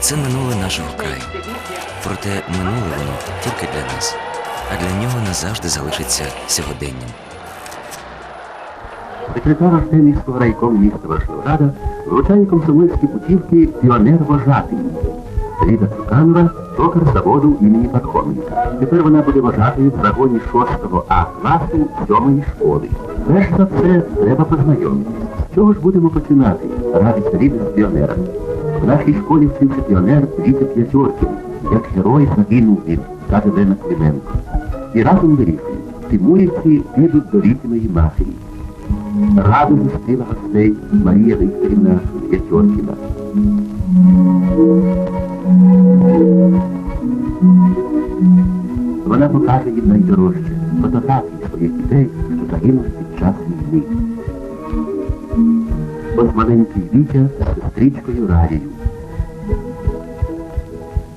Це минуле нашого краю. Проте минуле воно тільки для нас, а для нього назавжди залишиться сьогоденням. Секретар Артемівського райкому міста Вашнограда вручає комсомольські путівки піонер вожатий. Ліда Цуканова – токар заводу імені Пархоменка. Тепер вона буде вожатою в загоні 6 А класу 7 школи. Перш за все, треба познайомитись. З чого ж будемо починати? Радиться Ліда з. В нашій школі вчився піонер Вітя П'ятьоркін. Як герой загинув він, каже Лена Клименко. І разом вирішують. Тимурівці підуть до Літиної матері. Раду зустріла гостей Марія Вікторівна П'ятьоркіна. Вона покаже їм найдорожче фотографії своїх дітей, що загинули під час війни. Ось маленький Вітя з сестричкою Рарією.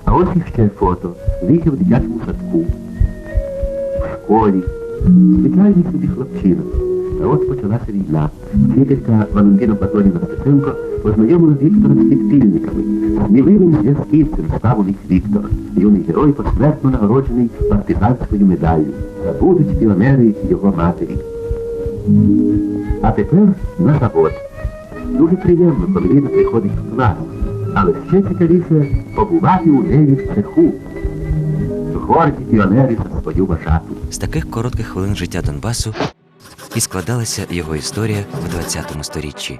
А ось іще фото. Вітя в дитячому садку. В школі. Звичайний собі хлопчина. А от почалася війна. Вчителька Валентина Платонівна Стеценко познайомила Віктора з підпільниками. Сміливим зв'язківцем став у них Віктор. Юний герой посмертно нагороджений партизанською медаллю. Забудуть піонери його матері. А тепер на завод. Дуже приємно, коли він приходить в клас. Але ще цікавіше побувати у неї в цеху. Горді піонери за свою вважату. З таких коротких хвилин життя Донбасу і складалася його історія в 20 сторіччі.